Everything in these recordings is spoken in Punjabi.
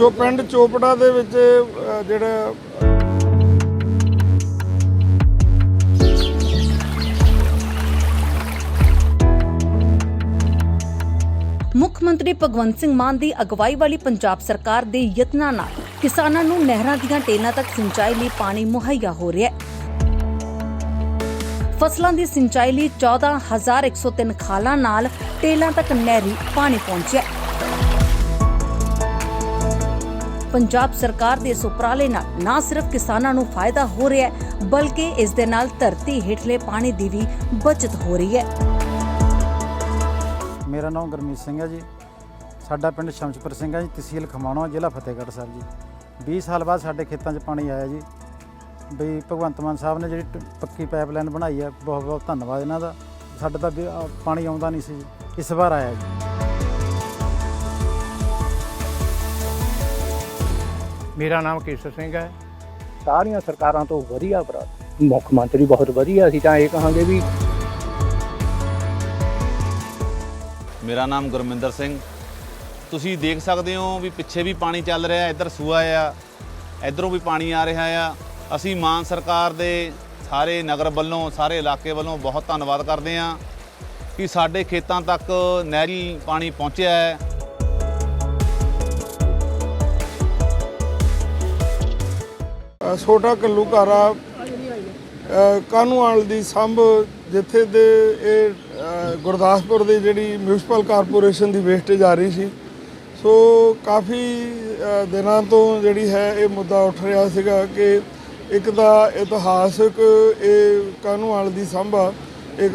ਚੋ ਪਿੰਡ ਚੋਪੜਾ ਦੇ ਵਿੱਚ ਜਿਹੜਾ ਮੁੱਖ ਮੰਤਰੀ ਭਗਵੰਤ ਸਿੰਘ ਮਾਨ ਦੀ ਅਗਵਾਈ ਵਾਲੀ ਪੰਜਾਬ ਸਰਕਾਰ ਦੇ ਯਤਨਾਂ ਨਾਲ ਕਿਸਾਨਾਂ ਨੂੰ ਨਹਿਰਾਂ ਦੀਆਂ ਟੇਲਾਂ ਤੱਕ ਸਿੰਚਾਈ ਲਈ ਪਾਣੀ ਮੁਹੱਈਆ ਹੋ ਰਿਹਾ ਹੈ। ਫਸਲਾਂ ਦੀ ਸਿੰਚਾਈ ਲਈ 14103 ਖਾਲਾਂ ਨਾਲ ਟੇਲਾਂ ਤੱਕ ਨਹਿਰੀ ਪਾਣੀ ਪਹੁੰਚਿਆ ਪੰਜਾਬ ਸਰਕਾਰ ਦੇ ਇਸ ਉਪਰਾਲੇ ਨਾਲ ਨਾ ਸਿਰਫ ਕਿਸਾਨਾਂ ਨੂੰ ਫਾਇਦਾ ਹੋ ਰਿਹਾ ਹੈ ਬਲਕਿ ਇਸ ਦੇ ਨਾਲ ਧਰਤੀ ਹੇਠਲੇ ਪਾਣੀ ਦੀ ਵੀ ਬਚਤ ਹੋ ਰਹੀ ਹੈ। ਮੇਰਾ ਨਾਮ ਗੁਰਮੀਤ ਸਿੰਘ ਹੈ ਜੀ। ਸਾਡਾ ਪਿੰਡ ਸ਼ਮਸ਼ਪੁਰ ਸਿੰਘ ਹੈ ਜੀ ਤਹਿਸੀਲ ਖਮਾਣੋ ਜ਼ਿਲ੍ਹਾ ਫਤਿਹਗੜ੍ਹ ਸਾਹਿਬ ਜੀ। 20 ਸਾਲ ਬਾਅਦ ਸਾਡੇ ਖੇਤਾਂ 'ਚ ਪਾਣੀ ਆਇਆ ਜੀ। ਬਈ ਭਗਵੰਤ ਮਾਨ ਸਾਹਿਬ ਨੇ ਜਿਹੜੀ ਟ- ਪੱਕੀ ਪਾਈਪਲਾਈਨ ਬਣਾਈ ਹੈ ਬਹੁਤ ਬਹੁਤ ਧੰਨਵਾਦ ਇਹਨਾਂ ਦਾ। ਸਾਡੇ ਤਾਂ ਵੀ, ਪਾਣੀ ਆਉਂਦਾ ਨਹੀਂ ਸੀ ਜੀ। ਇਸ ਵਾਰ ਆਇਆ ਜੀ। ਮੇਰਾ ਨਾਮ ਕੇਸਰ ਸਿੰਘ ਹੈ। ਸਾਰੀਆਂ ਸਰਕਾਰਾਂ ਤੋਂ ਵਧੀਆ ਉਪਰਾਲਾ ਮੁੱਖ ਮੰਤਰੀ ਬਹੁਤ ਵਧੀਆ ਅਸੀਂ ਤਾਂ ਇਹ ਕਹਾਂਗੇ ਵੀ ਮੇਰਾ ਨਾਮ ਗੁਰਮਿੰਦਰ ਸਿੰਘ। ਤੁਸੀਂ ਦੇਖ ਸਕਦੇ ਹੋ ਵੀ ਪਿੱਛੇ ਵੀ ਪਾਣੀ ਚੱਲ ਰਿਹਾ ਇੱਧਰ ਸੂਆ ਆ ਇੱਧਰੋਂ ਵੀ ਪਾਣੀ ਆ ਰਿਹਾ ਆ। ਅਸੀਂ ਮਾਨ ਸਰਕਾਰ ਦੇ ਸਾਰੇ ਨਗਰ ਵੱਲੋਂ ਸਾਰੇ ਇਲਾਕੇ ਵੱਲੋਂ ਬਹੁਤ ਧੰਨਵਾਦ ਕਰਦੇ ਹਾਂ ਕਿ ਸਾਡੇ ਖੇਤਾਂ ਤੱਕ ਨਹਿਰੀ ਪਾਣੀ ਪਹੁੰਚਿਆ ਹੈ। ਛੋਟਾ ਕੱਲੂਕਾਰਾ ਅ, ਦੀ ਸੰਭ ਜਿੱਥੇ ਦੇ ਇਹ ਗੁਰਦਾਸਪੁਰ ਦੀ ਜਿਹੜੀ ਮਿਊਨਿਸਪਲ ਕਾਰਪੋਰੇਸ਼ਨ ਦੀ ਵੇਸਟੇਜ ਆ ਰਹੀ ਸੀ। ਸੋ ਕਾਫੀ ਦਿਨਾਂ ਤੋਂ ਜਿਹੜੀ ਹੈ ਇਹ ਮੁੱਦਾ ਉੱਠ ਰਿਹਾ ਸੀਗਾ ਕਿ ਇੱਕ ਤਾਂ ਇਤਿਹਾਸਕ ਇਹ ਕਾਹਨੂੰਵਾਲ ਦੀ ਸੰਭਾ ਇੱਕ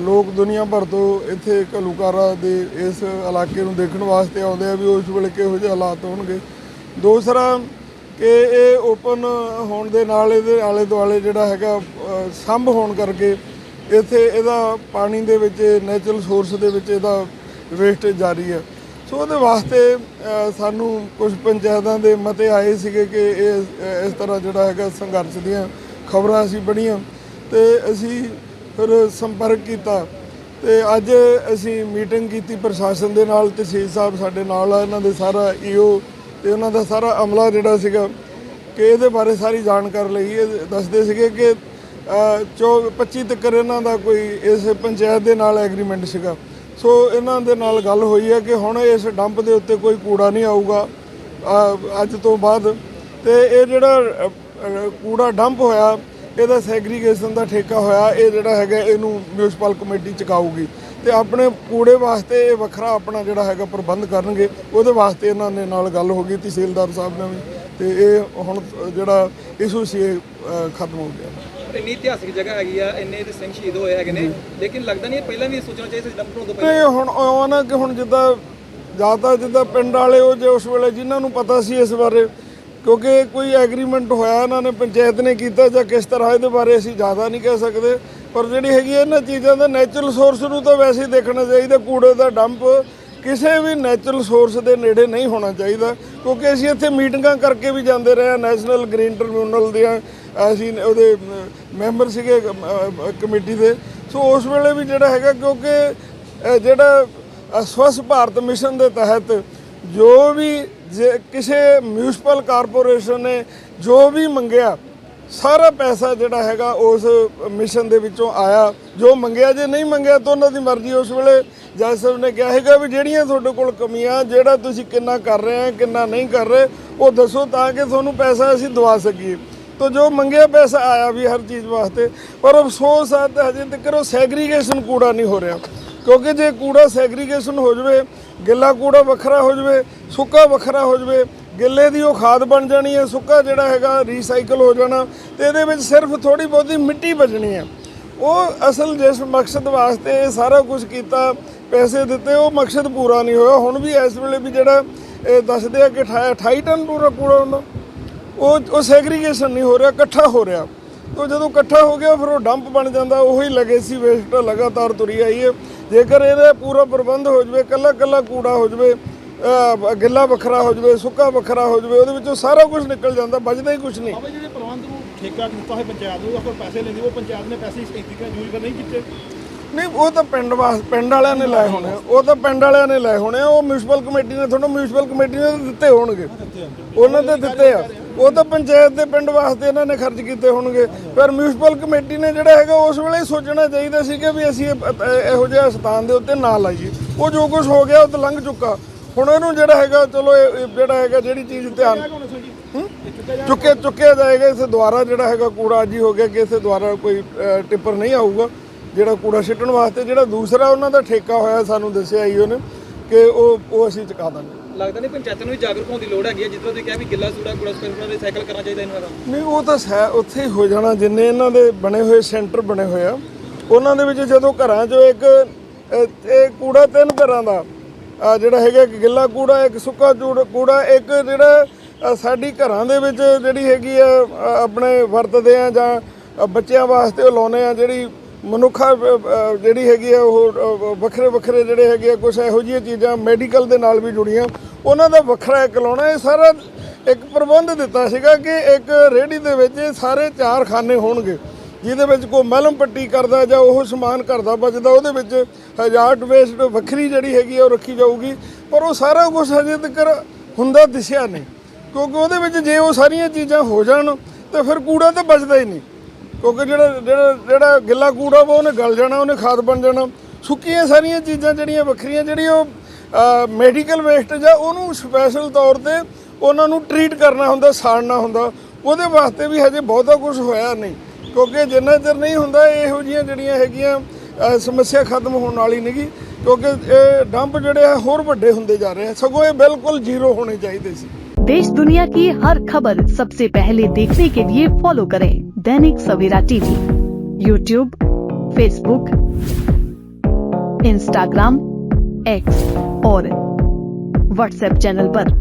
ਲੋਕ ਦੁਨੀਆ ਭਰ ਤੋਂ ਇੱਥੇ ਘੱਲੂਕਾਰਾ ਦੇ ਇਸ ਇਲਾਕੇ ਨੂੰ ਦੇਖਣ ਵਾਸਤੇ ਆਉਂਦੇ ਆ ਵੀ ਉਸ ਵੇਲੇ ਕਿਹੋ ਜਿਹੇ ਹਾਲਾਤ ਹੋਣਗੇ। ਦੂਸਰਾ ਕਿ ਇਹ ਓਪਨ ਹੋਣ ਦੇ ਨਾਲ ਇਹਦੇ ਆਲੇ ਦੁਆਲੇ ਜਿਹੜਾ ਹੈਗਾ ਸੰਭ ਹੋਣ ਕਰਕੇ ਇੱਥੇ ਇਹਦਾ ਪਾਣੀ ਦੇ ਵਿੱਚ ਨੈਚੁਰਲ ਸੋਰਸ ਦੇ ਵਿੱਚ ਇਹਦਾ ਵੇਸਟੇਜ ਜਾਰੀ ਹੈ। ਸੋ ਉਹਦੇ ਵਾਸਤੇ ਸਾਨੂੰ ਕੁਝ ਪੰਚਾਇਤਾਂ ਦੇ ਮਤੇ ਆਏ ਸੀਗੇ ਕਿ ਇਹ ਇਸ ਤਰ੍ਹਾਂ ਜਿਹੜਾ ਹੈਗਾ ਸੰਘਰਸ਼ ਦੀਆਂ ਖਬਰਾਂ ਅਸੀਂ ਪੜ੍ਹੀਆਂ ਤੇ ਅਸੀਂ ਫਿਰ ਸੰਪਰਕ ਕੀਤਾ ਤੇ ਅੱਜ ਅਸੀਂ ਮੀਟਿੰਗ ਕੀਤੀ ਪ੍ਰਸ਼ਾਸਨ ਦੇ ਨਾਲ, ਤਹਿਸੀਲ ਸਾਹਿਬ ਸਾਡੇ ਨਾਲ ਆ, ਇਹਨਾਂ ਦੇ ਸਾਰਾ ਈਓ ਤੇ ਉਹਨਾਂ ਦਾ ਸਾਰਾ ਅਮਲਾ ਜਿਹੜਾ ਸੀਗਾ ਕਿ ਇਹਦੇ ਬਾਰੇ ਸਾਰੀ ਜਾਣਕਾਰੀ ਲਈ ਇਹ ਦੱਸਦੇ ਸੀਗੇ ਕਿ ਚੌ 25 ਤੱਕ ਇਹਨਾਂ ਦਾ ਕੋਈ ਇਸ ਪੰਚਾਇਤ ਦੇ ਨਾਲ ਐਗਰੀਮੈਂਟ ਸੀਗਾ। ਸੋ ਇਹਨਾਂ ਦੇ ਨਾਲ ਗੱਲ ਹੋਈ ਹੈ ਕਿ ਹੁਣ ਇਸ ਡੰਪ ਦੇ ਉੱਤੇ ਕੋਈ ਕੂੜਾ ਨਹੀਂ ਆਊਗਾ ਅੱਜ ਤੋਂ ਬਾਅਦ। ਤੇ ਇਹ ਜਿਹੜਾ ਕੂੜਾ ਡੰਪ ਹੋਇਆ, ਇਹਦਾ ਸੈਗਰੀਗੇਸ਼ਨ ਦਾ ਠੇਕਾ ਹੋਇਆ, ਇਹ ਜਿਹੜਾ ਹੈਗਾ, ਇਹਨੂੰ ਮਿਊਨਿਸਪਲ ਕਮੇਟੀ ਚੁਕਾਊਗੀ। ਤੇ ਆਪਣੇ ਕੂੜੇ ਵਾਸਤੇ ਇਹ ਵੱਖਰਾ ਆਪਣਾ ਜਿਹੜਾ ਹੈਗਾ ਪ੍ਰਬੰਧ ਕਰਨਗੇ ਉਹਦੇ ਵਾਸਤੇ ਇਹਨਾਂ ਨੇ ਨਾਲ ਗੱਲ ਹੋ ਗਈ ਤਹਿਸੀਲਦਾਰ ਸਾਹਿਬ ਨਾਲ ਵੀ ਤੇ ਇਹ ਹੁਣ ਜਿਹੜਾ ਇਸ਼ੂ ਸੀ ਇਹ ਖਤਮ ਹੋ ਗਿਆ। ਇੰਨੀ ਇਤਿਹਾਸਿਕ ਜਗ੍ਹਾ ਹੈਗੀ ਆ ਇੰਨੇ ਤੇ ਸਿੰਘ ਸ਼ਹੀਦ ਹੋਏ ਹੈਗੇ ਨੇ ਲੇਕਿਨ ਲੱਗਦਾ ਨਹੀਂ ਪਹਿਲਾਂ ਵੀ ਸੋਚਣਾ ਚਾਹੀਦਾ ਸੀ ਡੰਪ ਨੂੰ ਤੋਂ ਪਹਿਲਾਂ। ਹੁਣ ਉਹ ਨਾ ਕਿ ਹੁਣ ਜਿੱਦਾਂ ਜ਼ਿਆਦਾ ਜਿੱਦਾਂ ਪਿੰਡ ਵਾਲੇ ਉਹ ਜੇ ਉਸ ਵੇਲੇ ਜਿਨ੍ਹਾਂ ਨੂੰ ਪਤਾ ਸੀ ਇਸ ਬਾਰੇ ਕਿਉਂਕਿ ਕੋਈ ਐਗਰੀਮੈਂਟ ਹੋਇਆ ਇਹਨਾਂ ਨੇ ਪੰਚਾਇਤ ਨੇ ਕੀਤਾ ਜਾਂ ਕਿਸ ਤਰ੍ਹਾਂ ਇਹਦੇ ਬਾਰੇ ਅਸੀਂ ਜ਼ਿਆਦਾ ਨਹੀਂ ਕਹਿ ਸਕਦੇ। ਪਰ ਜਿਹੜੀ ਹੈਗੀ ਹੈ ਇਹਨਾਂ ਚੀਜ਼ਾਂ ਦਾ ਨੈਚੁਰਲ ਸੋਰਸ ਨੂੰ ਤਾਂ ਵੈਸੇ ਹੀ ਦੇਖਣਾ ਚਾਹੀਦਾ, ਕੂੜੇ ਦਾ ਡੰਪ ਕਿਸੇ ਵੀ ਨੈਚੁਰਲ ਸੋਰਸ ਦੇ ਨੇੜੇ ਨਹੀਂ ਹੋਣਾ ਚਾਹੀਦਾ, ਕਿਉਂਕਿ ਅਸੀਂ ਇੱਥੇ ਮੀਟਿੰਗਾਂ ਕਰਕੇ ਵੀ ਜਾਂਦੇ ਰਹੇ ਹਾਂ ਨੈਸ਼ਨਲ ਗ੍ਰੀਨ ਟ੍ਰਿਬਿਊਨਲ ਦੀਆਂ, ਅਸੀਂ ਉਹਦੇ ਮੈਂਬਰ ਸੀਗੇ ਕਮੇਟੀ ਦੇ। ਸੋ ਉਸ ਵੇਲੇ ਵੀ ਜਿਹੜਾ ਹੈਗਾ, ਕਿਉਂਕਿ ਜਿਹੜਾ ਸਵੱਛ ਭਾਰਤ ਮਿਸ਼ਨ ਦੇ ਤਹਿਤ ਜੋ ਵੀ ਜੇ ਕਿਸੇ ਮਿਊਨਿਸਪਲ ਕਾਰਪੋਰੇਸ਼ਨ ਨੇ ਜੋ ਵੀ ਮੰਗਿਆ ਸਾਰਾ ਪੈਸਾ ਜਿਹੜਾ ਹੈਗਾ ਉਸ ਮਿਸ਼ਨ ਦੇ ਵਿੱਚੋਂ ਆਇਆ। ਜੋ ਮੰਗਿਆ ਜੇ ਨਹੀਂ ਮੰਗਿਆ ਤਾਂ ਉਹਨਾਂ ਦੀ ਮਰਜ਼ੀ ਉਸ ਵੇਲੇ। ਜੱਜ ਸਾਹਿਬ ਨੇ ਕਿਹਾ ਹੈਗਾ ਵੀ ਜਿਹੜੀਆਂ ਤੁਹਾਡੇ ਕੋਲ ਕਮੀਆਂ, ਜਿਹੜਾ ਤੁਸੀਂ ਕਿੰਨਾ ਕਰ ਰਹੇ ਆ, ਕਿੰਨਾ ਨਹੀਂ ਕਰ ਰਹੇ, ਉਹ ਦੱਸੋ ਤਾਂ ਕਿ ਤੁਹਾਨੂੰ ਪੈਸਾ ਅਸੀਂ ਦਵਾ ਸਕੀਏ। ਤੋ ਜੋ ਮੰਗਿਆ ਪੈਸਾ ਆਇਆ ਵੀ ਹਰ ਚੀਜ਼ ਵਾਸਤੇ। ਪਰ ਅਫਸੋਸ ਆ ਤਾਂ ਹਜੇ ਤੱਕ ਉਹ ਸੈਗਰੀਗੇਸ਼ਨ ਕੂੜਾ ਨਹੀਂ ਹੋ ਰਿਹਾ। ਕਿਉਂਕਿ ਜੇ ਕੂੜਾ ਸੈਗਰੀਗੇਸ਼ਨ ਹੋ ਜਵੇ, ਗਿੱਲਾ ਕੂੜਾ ਵੱਖਰਾ ਹੋ ਜਵੇ, ਸੁੱਕਾ ਵੱਖਰਾ ਹੋ ਜਵੇ ਗਿੱਲੇ ਦੀ ਉਹ ਖਾਦ ਬਣ ਜਾਣੀ ਹੈ, ਸੁੱਕਾ ਜਿਹੜਾ ਹੈਗਾ ਰੀਸਾਈਕਲ ਹੋ ਜਾਣਾ ਤੇ ਇਹਦੇ ਵਿੱਚ ਸਿਰਫ ਥੋੜੀ ਬਹੁਤੀ ਮਿੱਟੀ ਬਚਣੀ ਹੈ। ਉਹ ਅਸਲ ਜਿਸ ਮਕਸਦ ਵਾਸਤੇ ਇਹ ਸਾਰਾ ਕੁਝ ਕੀਤਾ, ਪੈਸੇ ਦਿੱਤੇ, ਉਹ ਮਕਸਦ ਪੂਰਾ ਨਹੀਂ ਹੋਇਆ। ਹੁਣ ਵੀ ਇਸ ਵੇਲੇ ਵੀ ਜਿਹੜਾ ਇਹ ਦੱਸਦੇ ਆ ਕਿ 28 ਟਨ ਪੂਰਾ ਕੂੜਾ ਹੁੰਦਾ। ਉਹ ਉਹ ਸੈਗਰੀਗੇਸ਼ਨ ਨਹੀਂ ਹੋ ਰਿਹਾ, ਇਕੱਠਾ ਹੋ ਰਿਹਾ। ਤੋ ਜਦੋਂ ਇਕੱਠਾ ਹੋ ਗਿਆ, ਫਿਰ ਉਹ ਡੰਪ ਬਣ ਜਾਂਦਾ, ਉਹੀ ਲੈਗੇਸੀ ਵੇਸਟ ਲਗਾਤਾਰ ਤੁਰੀ ਆਈ ਹੈ। ਜੇਕਰ ਇਹਦਾ ਪੂਰਾ ਪ੍ਰਬੰਧ ਹੋ ਜਵੇ ਕੱਲਾ ਕੱਲਾ ਕੂੜਾ ਹੋ ਜਵੇ ਗਿੱਲਾ ਵੱਖਰਾ ਹੋ ਜਵੇ ਸੁੱਕਾ ਵੱਖਰਾ ਹੋ ਜਵੇ ਉਹਦੇ ਵਿੱਚੋਂ ਸਾਰਾ ਕੁਝ ਨਿਕਲ ਜਾਂਦਾ ਬਚਦਾ ਹੀ ਕੁਝ ਨਹੀਂ। ਬਾਬਾ ਜਿਹੜੇ ਪ੍ਰਬੰਧ ਨੂੰ ਠੇਕਾ ਦਿੱਤਾ ਹੈ ਪੰਚਾਇਤ ਨੂੰ ਉਹ ਪੈਸੇ ਲੈਂਦੀ ਉਹ ਪੰਚਾਇਤ ਨੇ ਪੈਸੇ ਇਸ ਤਰੀਕੇ ਨਾਲ ਯੂਜ਼ ਕਰ ਨਹੀਂ ਕੀਤੇ? ਨਹੀਂ ਉਹ ਤਾਂ ਪਿੰਡ ਵਾਸ ਪਿੰਡ ਵਾਲਿਆਂ ਨੇ ਲਾਏ ਹੋਣੇ। ਉਹ ਤਾਂ ਪਿੰਡ ਵਾਲਿਆਂ ਨੇ ਲਾਏ ਹੋਣੇ ਉਹ ਮਿਊਨਿਸਪਲ ਕਮੇਟੀ ਨੇ ਤੁਹਾਨੂੰ ਮਿਊਨਿਸਪਲ ਕਮੇਟੀ ਨੇ ਦਿੱਤੇ ਹੋਣਗੇ। ਉਹਨਾਂ ਤੇ ਦਿੱਤੇ ਆ। ਉਹ ਤਾਂ ਪੰਚਾਇਤ ਦੇ ਪਿੰਡ ਵਾਸਤੇ ਇਹਨਾਂ ਨੇ ਖਰਚ ਕੀਤੇ ਹੋਣਗੇ। ਪਰ ਮਿਊਨਿਸਪਲ ਕਮੇਟੀ ਨੇ ਜਿਹੜਾ ਹੈਗਾ ਉਸ ਵੇਲੇ ਸੋਚਣਾ ਚਾਹੀਦਾ ਸੀ ਕਿ ਵੀ ਅਸੀਂ ਇਹੋ ਜਿਹੇ ਸਥਾਨ ਦੇ ਉੱਤੇ ਨਾ ਲਾਈਏ। ਉਹ ਜੋ ਕੁਝ ਹੋ ਗਿਆ ਉਹ ਤਾਂ ਲੰਘ ਚੁੱਕਾ। ਹੁਣ ਇਹਨੂੰ ਜਿਹੜਾ ਹੈਗਾ ਚਲੋ ਇਹ ਜਿਹੜਾ ਹੈਗਾ ਜਿਹੜੀ ਚੀਜ਼ ਧਿਆਨ ਹੂੰ? ਚੁੱਕਿਆ ਜਾਏਗਾ ਇਸੇ ਦੁਆਰਾ ਜਿਹੜਾ ਹੈਗਾ ਕੂੜਾ ਅੱਜ ਹੀ ਹੋ ਗਿਆ ਕਿ ਇਸੇ ਦੁਆਰਾ ਕੋਈ ਟਿੱਪਰ ਨਹੀਂ ਆਊਗਾ ਜਿਹੜਾ ਕੂੜਾ ਸਿੱਟਣ ਵਾਸਤੇ। ਜਿਹੜਾ ਦੂਸਰਾ ਉਹਨਾਂ ਦਾ ਠੇਕਾ ਹੋਇਆ ਸਾਨੂੰ ਦੱਸਿਆ ਹੀ ਉਹਨੇ ਕਿ ਉਹ ਉਹ ਅਸੀਂ ਚੁਕਾ ਦਾਂਗੇ। ਲੱਗਦਾ ਨਹੀਂ ਪੰਚਾਇਤਾਂ ਨੂੰ ਵੀ ਜਾਗਰੂਕ ਹੋਣ ਦੀ ਲੋੜ ਹੈਗੀ ਹੈ ਜਿੱਦਾਂ ਤੁਸੀਂ ਕਿਹਾ ਵੀ ਗਿੱਲਾ ਸੂੜਾ ਕੂੜਾ ਸਕੂੜਾ ਰੀਸਾਈਕਲ ਕਰਨਾ ਚਾਹੀਦਾ ਇਹਨਾਂ ਦਾ। ਨਹੀਂ ਉਹ ਤਾਂ ਸੈ ਉੱਥੇ ਹੀ ਹੋ ਜਾਣਾ ਜਿੰਨੇ ਇਹਨਾਂ ਦੇ ਬਣੇ ਹੋਏ ਸੈਂਟਰ ਬਣੇ ਹੋਏ ਆ। ਉਹਨਾਂ ਦੇ ਵਿੱਚ ਜਦੋਂ ਘਰਾਂ 'ਚੋਂ ਇੱਕ ਇਹ ਕੂੜਾ ਤਿੰਨ ਤਰ੍ਹਾਂ ਦਾ ਜਿਹੜਾ ਹੈਗਾ ਇੱਕ ਗਿੱਲਾ ਕੂੜਾ, ਇੱਕ ਸੁੱਕਾ ਚੂੜ- ਕੂੜਾ, ਇੱਕ ਜਿਹੜਾ ਸਾਡੀ ਘਰਾਂ ਦੇ ਵਿੱਚ ਜਿਹੜੀ ਹੈਗੀ ਆ ਆਪਣੇ ਵਰਤਦੇ ਆ ਜਾਂ ਬੱਚਿਆਂ ਵਾਸਤੇ ਉਹ ਲਾਉਨੇ ਆ, ਜਿਹੜੀ ਮਨੁੱਖਾ ਜਿਹੜੀ ਹੈਗੀ ਆ ਉਹ ਵੱਖਰੇ ਵੱਖਰੇ ਜਿਹੜੇ ਹੈਗੇ ਆ ਕੁਝ ਇਹੋ ਜਿਹੀਆਂ ਚੀਜ਼ਾਂ ਮੈਡੀਕਲ ਦੇ ਨਾਲ ਵੀ ਜੁੜੀਆਂ। ਉਹਨਾਂ ਦਾ ਵੱਖਰਾ ਇੱਕ ਲਾਉਣਾ, ਇਹ ਸਾਰਾ ਇੱਕ ਪ੍ਰਬੰਧ ਦਿੱਤਾ ਸੀਗਾ ਕਿ ਇੱਕ ਰੇਹੜੀ ਦੇ ਵਿੱਚ ਇਹ ਸਾਰੇ ਚਾਰ ਖਾਨੇ ਹੋਣਗੇ। ਜਿਹਦੇ ਵਿੱਚ ਕੋਈ ਮਲਮ ਪੱਟੀ ਕਰਦਾ ਜਾਂ ਉਹ ਸਮਾਨ ਘਰ ਦਾ ਬਚਦਾ ਉਹਦੇ ਵਿੱਚ ਹਜ਼ਾਰਡ ਵੇਸਟ ਵੱਖਰੀ ਜਿਹੜੀ ਹੈਗੀ ਆ ਉਹ ਰੱਖੀ ਜਾਊਗੀ। ਪਰ ਉਹ ਸਾਰਾ ਕੁਝ ਹਜੇ ਤੱਕ ਹੁੰਦਾ ਦਿਸਿਆ ਨਹੀਂ। ਕਿਉਂਕਿ ਉਹਦੇ ਵਿੱਚ ਜੇ ਉਹ ਸਾਰੀਆਂ ਚੀਜ਼ਾਂ ਹੋ ਜਾਣ, ਤੇ ਫਿਰ ਕੂੜਾ ਤਾਂ ਬਚਦਾ ਹੀ ਨਹੀਂ। ਕਿਉਂਕਿ ਜਿਹੜਾ ਜਿਹੜਾ ਜਿਹੜਾ ਗਿੱਲਾ ਕੂੜਾ ਵਾ, ਉਹਨੇ ਗਲ ਜਾਣਾ, ਉਹਨੇ ਖਾਦ ਬਣ ਜਾਣਾ। ਸੁੱਕੀਆਂ ਸਾਰੀਆਂ ਚੀਜ਼ਾਂ ਜਿਹੜੀਆਂ ਵੱਖਰੀਆਂ ਜਿਹੜੀਆਂ ਉਹ ਮੈਡੀਕਲ ਵੇਸਟ ਜਾਂ ਉਹਨੂੰ ਸਪੈਸ਼ਲ ਤੌਰ ਤੇ ਉਹਨਾਂ ਨੂੰ ਟਰੀਟ ਕਰਨਾ ਹੁੰਦਾ, ਸਾੜਨਾ ਹੁੰਦਾ, ਉਹਦੇ ਵਾਸਤੇ ਵੀ ਹਜੇ ਬਹੁਤਾ ਕੁਝ ਹੋਇਆ ਨਹੀਂ। ਕਿਉਂਕਿ ਜਿੰਨਾ ਚਿਰ ਨਹੀਂ ਹੁੰਦਾ ਇਹੋ ਜਿਹੀਆਂ ਜਿਹੜੀਆਂ ਹੈਗੀਆਂ ਅ, ਸਮੱਸਿਆ ਖਤਮ ਹੋਣ ਵਾਲੀ ਨਹੀਂਗੀ ਕਿਉਂਕਿ ਇਹ ਡੰਪ ਜਿਹੜੇ ਆ ਹੋਰ ਵੱਡੇ ਹੁੰਦੇ ਜਾ ਰਹੇ ਆ ਸਗੋਂ ਇਹ ਬਿਲਕੁਲ ਜ਼ੀਰੋ ਹੋਣੇ ਚਾਹੀਦੇ ਸੀ देश दुनिया की हर खबर सबसे पहले देखने के लिए फॉलो करें Dainik Savera TV YouTube Facebook Instagram X और व्हाट्सएप चैनल पर।